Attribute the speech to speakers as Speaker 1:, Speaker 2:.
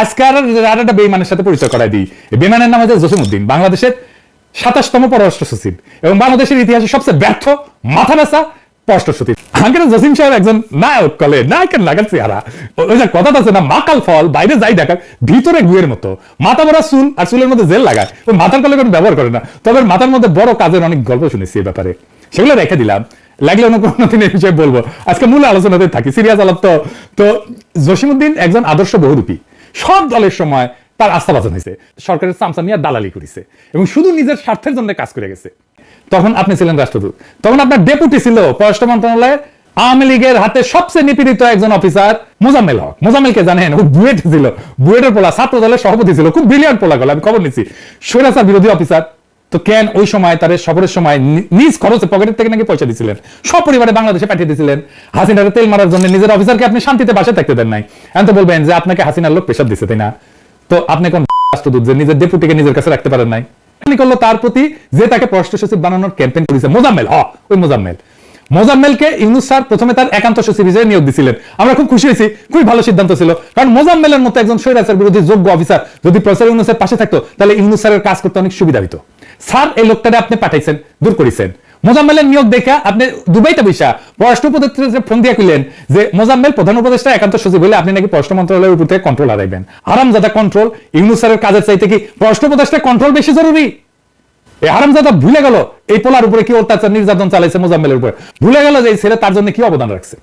Speaker 1: আজকে আর একটা বেইমানের সাথে পরিচয় করাই দিই। বেইমানের নাম হচ্ছে জসিমউদ্দিন, বাংলাদেশের সাতাশতম পররাষ্ট্র সচিব এবং বাংলাদেশের ইতিহাসে সবচেয়ে ব্যর্থ মাথা ব্যথা সচিব। জসিম সাহেব একজন নায়ক কলে চেহারা। ওই যে কথা আছে না, মাকাল ফল, বাইরে যাই ভিতরে গুয়ের মতো। মাথা ভরা চুল আর চুলের মধ্যে জেল লাগায়। মাথার কলে কোনো ব্যবহার করে না। তবে মাথার মধ্যে বড় কাজের অনেক গল্প শুনেছি এই ব্যাপারে। সেগুলো রেখে দিলাম। লাগলে অন্য কোনো দিন এই বিষয়ে বলব। আজকে মূল আলোচনাতে থাকি, সিরিয়াস আলাপ তো। তো জসিমুদ্দিন একজন আদর্শ বহুরূপী। সব দলের সময় তার আস্থা বাঁচানো হয়েছে। সরকারের চামচা নিয়ে দালালি করেছে এবং শুধু নিজের স্বার্থের জন্য কাজ করে গেছে। তখন আপনি ছিলেন রাষ্ট্রদূত। তখন আপনার ডেপুটি ছিল পররাষ্ট্র মন্ত্রণালয়ের আওয়ামী লীগের হাতে সবচেয়ে নিপীড়িত একজন অফিসার মোজাম্মেল হক। মোজাম্মেলকে জানেন? ও বুয়েট ছিল। বুয়েটের পোলা ছাত্র দলের সভাপতি ছিল, খুব ব্রিলিয়ান্ট পোলা গেল আমি খবর নিচ্ছি। স্বৈরাচার বিরোধী অফিসার। তো কেন ওই সময় তার সফরের সময় নিজ খরচে পকেটের থেকে নাকি পয়সা দিছিলেন? সব পরিবারে বাংলাদেশে পাঠিয়ে দিয়েছিলেন হাসিনার তেল মারার জন্য নিজের অফিসারকে আপনি শান্তিতে বাসে থাকতে দেন নাই। এখন তো বলবেন যে আপনাকে হাসিনার লোক প্রেশার দিছে, তাই না? তো আপনি কোন রাষ্ট্রদূত যে নিজের ডেপুটিকে নিজের কাছে রাখতে পারেন নাই? আপনি করল তার প্রতি যে তাকে পররাষ্ট্র সচিব বানানোর ক্যাম্পেইন করেছে, মোজাম্মেল, হ, ওই মোজাম্মেল। মোজাম্মেলকে ইউনুস স্যার প্রথমে তার একান্ত সচিব হিসেবে নিয়োগ দিছিলেন। আমরা খুব খুশি হয়েছি, খুবই ভালো সিদ্ধান্ত ছিল। কারণ মোজাম্মেলের মতো একজন স্বৈরাচার বিরোধী যোগ্য অফিসার যদি প্রফেসর ইউনুসের পাশে থাকতো, তাহলে ইউনুস স্যারের কাজ করতে অনেক সুবিধা হতো স্যার, এই লোকটারে আপনি পাঠাইছেন, দূর করেছেন। মোজাম্মেলের নিয়োগ দেখে আপনি দুবাইতে বৈশা পররাষ্ট্র উপদেষ্টা ফোন দিয়ে কইলেন যে, মোজাম্মেল প্রধান উপদেষ্টা, একান্ত সচিব হলে আপনি নাকি পররাষ্ট্র মন্ত্রণালয়ের উপর থেকে কন্ট্রোল হারাইবেন। আরামজাদা কন্ট্রোল ইউনুস স্যারের কাজের চাইতে কি পররাষ্ট্র উপদেষ্টা কন্ট্রোল বেশি জরুরি? এই হারামজাদা ভুলে গেল, এই পোলার উপরে কি অত্যাচার নির্যাতন চালাইছে মোজাম্মেলের উপরে। ভুলে গেল যে এই ছেলে তার জন্য কি অবদান রাখছে।